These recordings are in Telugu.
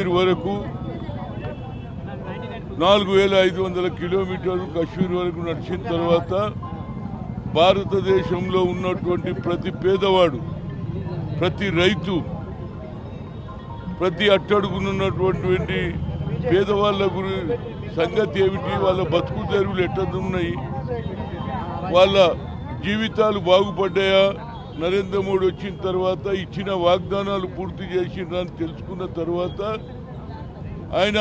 కాశ్మీర్ వరకు నాలుగు వేల ఐదు వందల కిలోమీటర్లు కాశ్మీర్ వరకు నడిచిన తర్వాత భారతదేశంలో ఉన్నటువంటి ప్రతి పేదవాడు ప్రతి రైతు ప్రతి అట్టడుగునున్నటువంటి పేదవాళ్ళ గురి సంగతి ఏమిటి? వాళ్ళ బతుకు తెరువులు ఎట్లున్నాయి? వాళ్ళ జీవితాలు బాగుపడ్డాయా? నరేంద్ర మోడీ వచ్చిన తర్వాత ఇచ్చిన వాగ్దానాలు పూర్తి చేసిండ్రని తెలుసుకున్న తర్వాత ఆయన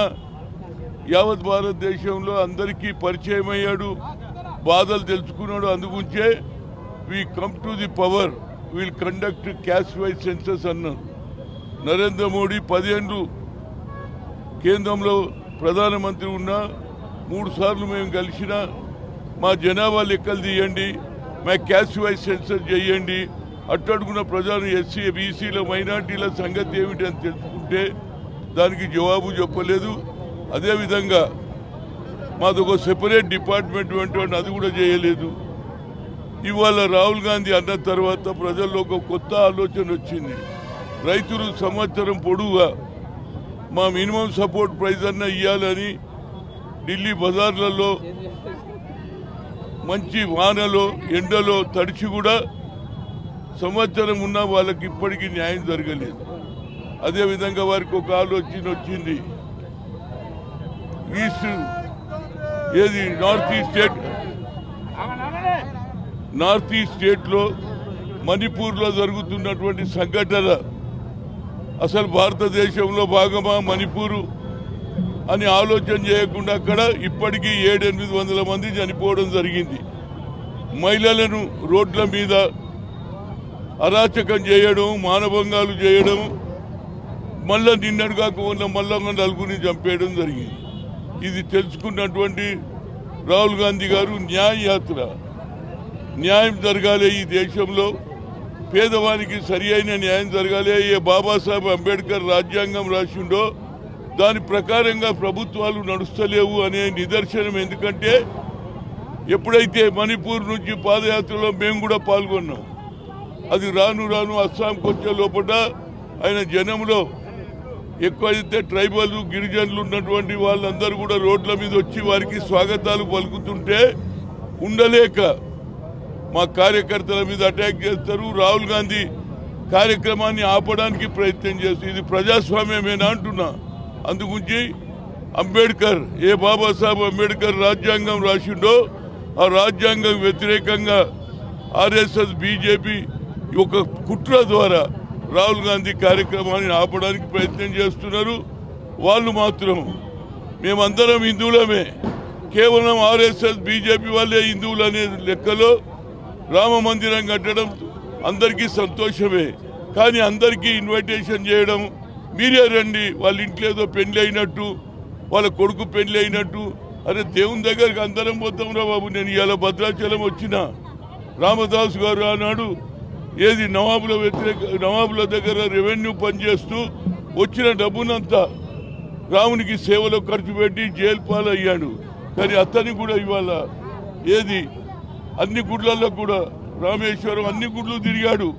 యావత్ భారతదేశంలో అందరికీ పరిచయం అయ్యాడు బాధలు తెలుసుకున్నాడు. అందుగుంచే we come to the power will conduct caste wise census అన్నారు నరేంద్ర మోడీ పదిహేను కేంద్రంలో ప్రధానమంత్రి ఉన్న మూడు సార్లు మేము కలిసిన మా జనాభా లెక్కలు తీయండి మా క్యాష్ వైజ్ సెన్సెస్ చేయండి అట్టడుగున్న ప్రజలు ఎస్సీ బీసీల మైనార్టీల సంగతి ఏమిటి అని తెలుసుకుంటే దానికి జవాబు చెప్పలేదు. అదేవిధంగా మాది ఒక సెపరేట్ డిపార్ట్మెంట్ వెంటనే అది కూడా చేయలేదు. ఇవాళ రాహుల్ గాంధీ అన్న తర్వాత ప్రజల్లో ఒక కొత్త ఆలోచన వచ్చింది. రైతులు సంవత్సరం పొడుగా మా మినిమం సపోర్ట్ ప్రైజ్ అన్న ఇవ్వాలని ఢిల్లీ బజార్లలో మంచి వానలో ఎండలో తడిచి కూడా సంవత్సరం ఉన్న వాళ్ళకి ఇప్పటికీ న్యాయం జరగలేదు. అదేవిధంగా వారికి ఒక ఆలోచన వచ్చింది. ఈస్ట్ ఏది? North east state? North east స్టేట్లో మణిపూర్లో జరుగుతున్నటువంటి సంఘటన అసలు భారతదేశంలో భాగమా మణిపూరు అని ఆలోచన చేయకుండా అక్కడ ఇప్పటికీ ఏడెనిమిది వందల మంది చనిపోవడం జరిగింది. మహిళలను రోడ్ల మీద అరాచకం చేయడం మానభంగాలు చేయడం మళ్ళా నిన్నడు కాకుండా మళ్ళా నలుగురిని చంపేయడం జరిగింది. ఇది తెలుసుకున్నటువంటి రాహుల్ గాంధీ గారు న్యాయయాత్ర న్యాయం జరగాలి ఈ దేశంలో. పేదవానికి సరి అయిన న్యాయం జరగాలి. ఏ బాబాసాహెబ్ అంబేద్కర్ రాజ్యాంగం రాసిండో దాని ప్రకారంగా ప్రభుత్వాలు నడుస్తలేవు అనే నిదర్శనం ఎందుకంటే ఎప్పుడైతే మణిపూర్ నుంచి పాదయాత్రలో మేము కూడా పాల్గొన్నాం. అది రాను రాను అస్సాంకి వచ్చే లోపల ఆయన జనంలో ఎక్కువైతే ట్రైబల్ గిరిజనులు ఉన్నటువంటి వాళ్ళందరూ కూడా రోడ్ల మీద వచ్చి వారికి స్వాగతాలు పలుకుతుంటే ఉండలేక మా కార్యకర్తల మీద అటాక్ చేస్తారు. రాహుల్ గాంధీ కార్యక్రమాన్ని ఆపడానికి ప్రయత్నం చేస్తారు ఇది ప్రజాస్వామ్యమేనా అంటున్నా. అందుగురించి అంబేద్కర్ ఏ బాబాసాహెబ్ అంబేద్కర్ రాజ్యాంగం రాసిండో ఆ రాజ్యాంగం వ్యతిరేకంగా ఆర్ఎస్ఎస్ బీజేపీ ఒక కుట్ర ద్వారా రాహుల్ గాంధీ కార్యక్రమాన్ని ఆపడానికి ప్రయత్నం చేస్తున్నారు. వాళ్ళు మాత్రం మేమందరం హిందువులమే. కేవలం ఆర్ఎస్ఎస్ బీజేపీ వాళ్ళే హిందువులు అనే లెక్కలో రామ మందిరం కట్టడం అందరికీ సంతోషమే. కానీ అందరికీ ఇన్విటేషన్ చేయడం మీరే రండి వాళ్ళ ఇంట్లో ఏదో పెళ్ళి అయినట్టు వాళ్ళ కొడుకు పెళ్ళి అయినట్టు. అరే దేవుని దగ్గరికి అందరం పోతాం రా బాబు. నేను ఇవాళ భద్రాచలం వచ్చిన రామదాస్ గారు ఆనాడు ఏది నవాబుల వ్యతిరేక నవాబుల దగ్గర రెవెన్యూ పనిచేస్తూ వచ్చిన డబ్బునంతా రామునికి సేవలో ఖర్చు పెట్టి జైలు పాలయ్యాడు. కానీ అతని కూడా ఇవాళ ఏది? అన్ని గుడ్లలో కూడా రామేశ్వరం అన్ని గుడ్లు తిరిగాడు.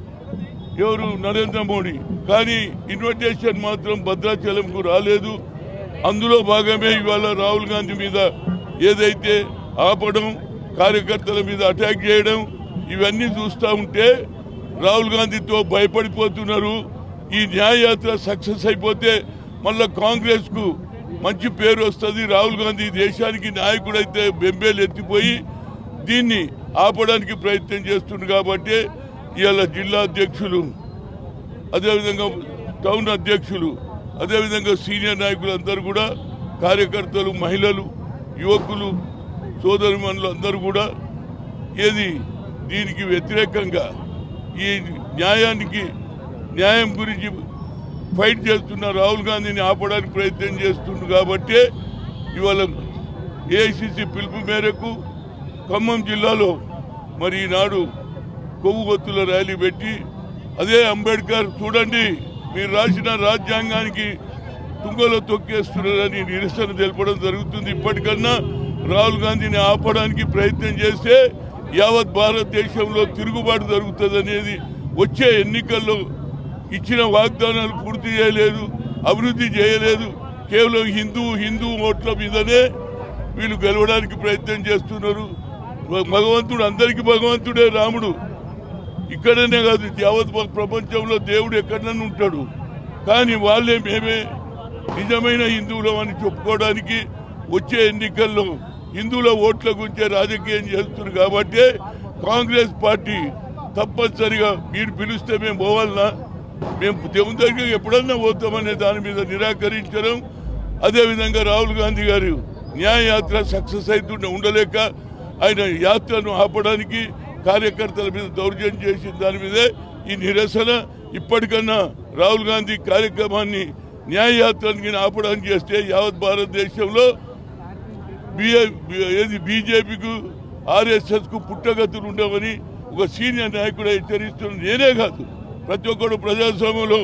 ఎవరు? నరేంద్ర మోడీ. కానీ ఇన్విటేషన్ మాత్రం భద్రాచలంకు రాలేదు. అందులో భాగమే ఇవాళ రాహుల్ గాంధీ మీద ఏదైతే ఆపడం కార్యకర్తల మీద అటాక్ చేయడం ఇవన్నీ చూస్తూ ఉంటే రాహుల్ గాంధీతో భయపడిపోతున్నారు. ఈ న్యాయయాత్ర సక్సెస్ అయిపోతే మళ్ళా కాంగ్రెస్కు మంచి పేరు వస్తుంది. రాహుల్ గాంధీ దేశానికి నాయకుడైతే బెంబేలు ఎత్తిపోయి దీన్ని ఆపడానికి ప్రయత్నం చేస్తుంది కాబట్టి ఇవాళ జిల్లా అధ్యక్షులు అదేవిధంగా టౌన్ అధ్యక్షులు అదేవిధంగా సీనియర్ నాయకులు అందరూ కూడా కార్యకర్తలు మహిళలు యువకులు సోదరిమణులు అందరూ కూడా ఏది దీనికి వ్యతిరేకంగా ఈ న్యాయానికి న్యాయం గురించి ఫైట్ చేస్తున్న రాహుల్ గాంధీని ఆపడానికి ప్రయత్నం చేస్తుండు కాబట్టి ఇవాళ ఏఐసిసి పిలుపు మేరకు ఖమ్మం జిల్లాలో మరి ఈనాడు కొవ్వుగొత్తుల ర్యాలీ పెట్టి అదే అంబేద్కర్ చూడండి మీరు రాసిన రాజ్యాంగానికి తుంగలో తొక్కేస్తున్నారని నిరసన తెలపడం జరుగుతుంది. ఇప్పటికన్నా రాహుల్ గాంధీని ఆపడానికి ప్రయత్నం చేస్తే యావత్ భారతదేశంలో తిరుగుబాటు జరుగుతుంది అనేది వచ్చే ఎన్నికల్లో ఇచ్చిన వాగ్దానాలు పూర్తి చేయలేదు అభివృద్ధి చేయలేదు. కేవలం హిందూ హిందూ ఓట్ల మీదనే వీళ్ళు గెలవడానికి ప్రయత్నం చేస్తున్నారు. భగవంతుడు అందరికీ భగవంతుడే రాముడు. ఇక్కడనే కాదు యావత్ ప్రపంచంలో దేవుడు ఎక్కడన్నా ఉంటాడు. కానీ వాళ్ళే మేమే నిజమైన హిందువులం అని చెప్పుకోవడానికి వచ్చే ఎన్నికల్లో హిందువుల ఓట్ల గురించే రాజకీయం చేస్తున్నారు కాబట్టి కాంగ్రెస్ పార్టీ తప్పనిసరిగా మీరు పిలిస్తే మేము పోవాలన్నా మేము దేవుని దగ్గర ఎప్పుడన్నా పోతామనే దాని మీద నిరాకరించడం. అదేవిధంగా రాహుల్ గాంధీ గారు న్యాయయాత్ర సక్సెస్ అవుతుండే ఉండలేక ఆయన యాత్రను ఆపడానికి కార్యకర్తల మీద దౌర్జన్యం చేసిన దాని మీదే ఈ నిరసన. ఇప్పటికన్నా రాహుల్ గాంధీ కార్యక్రమాన్ని న్యాయయాత్రని ఆపడానికి చేస్తే యావత్ భారతదేశంలో బిఏ- ఏది బీజేపీకు ఆర్ఎస్ఎస్కు పుట్టగతులు ఉండవని ఒక సీనియర్ నాయకుడు హెచ్చరిస్తున్న నేనే కాదు. ప్రతి ఒక్కరు ప్రజాస్వామ్యంలో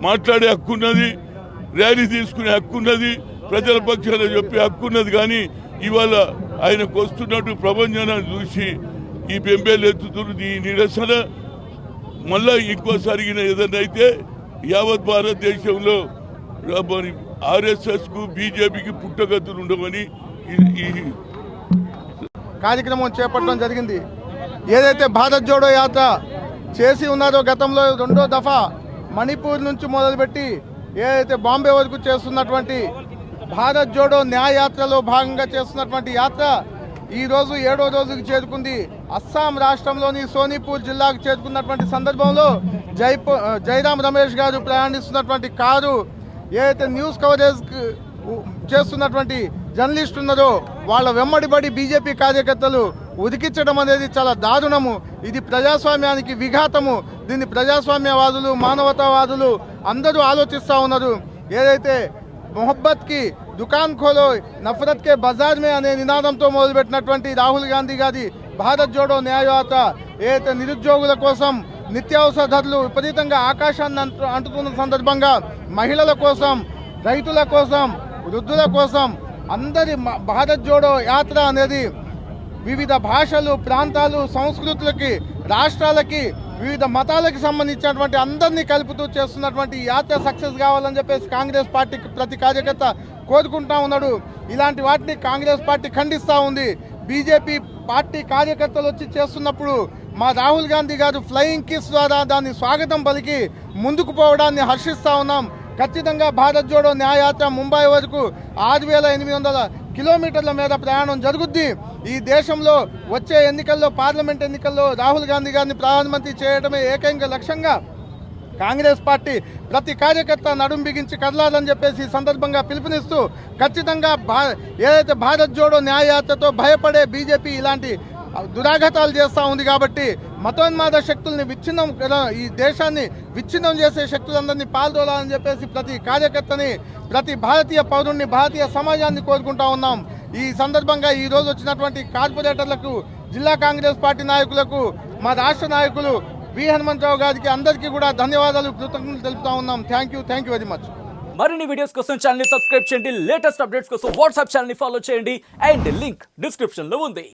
మాట్లాడే హక్కు ఉన్నది ర్యాలీ తీసుకునే హక్కు ఉన్నది ప్రజల పక్షాన చెప్పే హక్కు ఉన్నది. కానీ ఇవాళ ఆయనకు వస్తున్నట్టు ప్రపంచాన్ని చూసి ఈ బెంబేలు ఎత్తుతున్నది ఈ నిరసన మళ్ళా ఇంకోసారి ఈయన ఏదైనా అయితే యావత్ భారతదేశంలో ఆర్ఎస్ఎస్కు ఆర్ఎస్ఎస్కు బీజేపీకి పుట్టగతులు ఉండవని ఈ- కార్యక్రమం చేపట్టడం జరిగింది. ఏదైతే భారత్ జోడో యాత్ర చేసి ఉన్నారో గతంలో రెండో దఫా మణిపూర్ నుంచి మొదలుపెట్టి ఏదైతే బాంబే వరకు చేస్తున్నటువంటి భారత్ జోడో న్యాయ యాత్రలో భాగంగా చేస్తున్నటువంటి యాత్ర ఈరోజు ఏడో రోజుకి చేరుకుంది. అస్సాం రాష్ట్రంలోని సోనిపూర్ జిల్లాకు చేరుకున్నటువంటి సందర్భంలో జైపూ జయరాం రమేష్ గారు ప్రయాణిస్తున్నటువంటి కారు ఏదైతే న్యూస్ కవరేజ్ చేస్తున్నటువంటి జర్నలిస్ట్ ఉన్నారో వాళ్ళ వెమ్మడిబడి బీజేపీ కార్యకర్తలు ఉదికించడం అనేది చాలా దారుణము. ఇది ప్రజాస్వామ్యానికి విఘాతము. దీన్ని ప్రజాస్వామ్యవాదులు మానవతావాదులు అందరూ ఆలోచిస్తూ ఉన్నారు. ఏదైతే మొహబ్బత్కి దుకాన్ ఖోలో నఫరత్కే కే అనే నినాదంతో మొదలుపెట్టినటువంటి రాహుల్ గాంధీ గారి భారత్ జోడో న్యాయయాత్ర ఏదైతే నిరుద్యోగుల కోసం నిత్యావసర ధరలు విపరీతంగా ఆకాశాన్ని అంటు అంటుతున్న సందర్భంగా మహిళల కోసం రైతుల కోసం వృద్ధుల కోసం అందరి మ- భారత్ జోడో యాత్ర అనేది వివిధ భాషలు ప్రాంతాలు సంస్కృతులకి రాష్ట్రాలకి వివిధ మతాలకు సంబంధించినటువంటి అందరినీ కలుపుతూ చేస్తున్నటువంటి యాత్ర సక్సెస్ కావాలని చెప్పేసి కాంగ్రెస్ పార్టీకి ప్రతి కార్యకర్త కోరుకుంటా ఉన్నాడు. ఇలాంటి వాటిని కాంగ్రెస్ పార్టీ ఖండిస్తూ ఉంది. బీజేపీ పార్టీ కార్యకర్తలు వచ్చి చేస్తున్నప్పుడు మా రాహుల్ గాంధీ గారు ఫ్లయింగ్ కిస్ ద్వారా దాన్ని స్వాగతం పలికి ముందుకు పోవడాన్ని హర్షిస్తూ ఉన్నాం. ఖచ్చితంగా భారత్ జోడో న్యాయయాత్ర ముంబై వరకు ఆరు వేల ఎనిమిది వందల కిలోమీటర్ల మీద ప్రయాణం జరుగుద్ది. ఈ దేశంలో వచ్చే ఎన్నికల్లో పార్లమెంట్ ఎన్నికల్లో రాహుల్ గాంధీ గారిని ప్రధానమంత్రి చేయడమే ఏకైక లక్ష్యంగా కాంగ్రెస్ పార్టీ ప్రతి కార్యకర్త నడుం బిగించి కదలాలని చెప్పేసి ఈ సందర్భంగా పిలుపునిస్తూ ఖచ్చితంగా భా ఏదైతే భారత్ జోడో న్యాయయాత్రతో భయపడే బీజేపీ ఇలాంటి దురాఘాతాలు చేస్తూ ఉంది కాబట్టి మతోన్మాద శక్తుల్ని విచ్ఛిన్నం కదా- ఈ దేశాన్ని విచ్ఛిన్నం చేసే శక్తులందరినీ పాల్గొనాలని చెప్పేసి ప్రతి కార్యకర్తని ప్రతి భారతీయ పౌరుణ్ణి భారతీయ సమాజాన్ని కోరుకుంటా ఉన్నాం. ఈ సందర్భంగా ఈ రోజు వచ్చినటువంటి కార్పొరేటర్లకు జిల్లా కాంగ్రెస్ పార్టీ నాయకులకు మా రాష్ట్ర నాయకులు వి. హనుమంతరావు గారికి అందరికీ కూడా ధన్యవాదాలు కృతజ్ఞతలు తెలుపుతా ఉన్నాం. Thank you thank you very much మరిన్ని వీడియోస్ కోసం ఛానల్ సబ్స్క్రైబ్ చేయండి. లేటెస్ట్ అప్డేట్స్ కోసం వాట్సాప్ ఛానల్ ఫాలో చేయండి. అండ్ లింక్ డిస్క్రిప్షన్లో ఉంది.